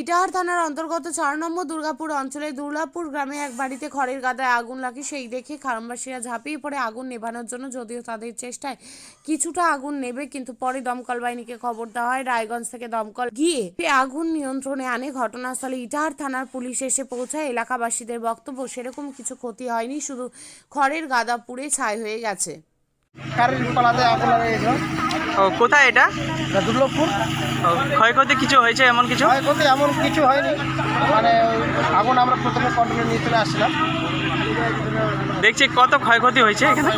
ইটাহার থানার অন্তর্গত চার নম্বর দুর্গাপুর অঞ্চলে দুর্গাপুর গ্রামে এক বাড়িতে খড়ের গাদায় আগুন লাগে। সেই দেখে গ্রামবাসীরা ঝাঁপিয়ে পড়ে আগুন নেভানোর জন্য, যদিও তাদের চেষ্টায় কিছুটা আগুন নেবে, কিন্তু পরে দমকল বাহিনীকে খবর দেওয়া হয়, রায়গঞ্জ থেকে দমকল গিয়ে আগুন নিয়ন্ত্রণে আনে। ঘটনাস্থলে ইটাহার থানার পুলিশ এসে পৌঁছায়। এলাকাবাসীদের বক্তব্য, সেরকম কিছু ক্ষতি হয়নি, শুধু খড়ের গাদা পুড়ে ছাই হয়ে গেছে। কারেন্ট পালাতে আগুন লাগে গেছিল ও কোথায় এটা? দুর্লভপুর। ও, ক্ষয়ক্ষতি কিছু হয়েছে এমন কিছু? ক্ষয়ক্ষতি এমন কিছু হয়নি। মানে আগুন আমরা প্রথমে কন্ট্রোলে নিয়ে চলে আসছিলাম। দেখছি কত ক্ষয়ক্ষতি হয়েছে এখানে।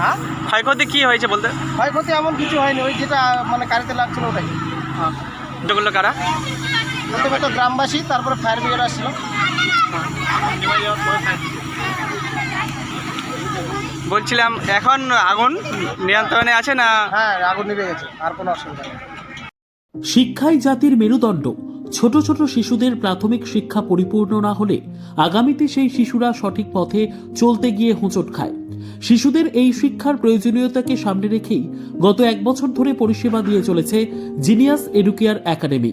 হ্যাঁ? ক্ষয়ক্ষতি কি হয়েছে বলতে? ক্ষয়ক্ষতি এমন কিছু হয়নি ওই যেটা মানে কারেন্টে লাগছিল ওটাই। যেগুলো কারা? প্রথমে তো গ্রামবাসী তারপরে ফায়ার ব্রিগেড আসছিল। বলছিলাম এখন আগুন নিয়ন্ত্রণে আছে না? হ্যাঁ আগুন নিভে গেছে আর কোনো অসুবিধা নেই। শিক্ষাই জাতির মেরুদণ্ড ছোট ছোট শিশুদের প্রাথমিক শিক্ষা পরিপূর্ণ না হলে আগামীতে সেই শিশুরা সঠিক পথে চলতে গিয়ে হোঁচট খায়। শিশুদের এই শিক্ষার প্রয়োজনীয়তাকে সামনে রেখেই গত এক বছর ধরে পরিষেবা দিয়ে চলেছে জিনিয়াস এডুকেয়ার একাডেমি।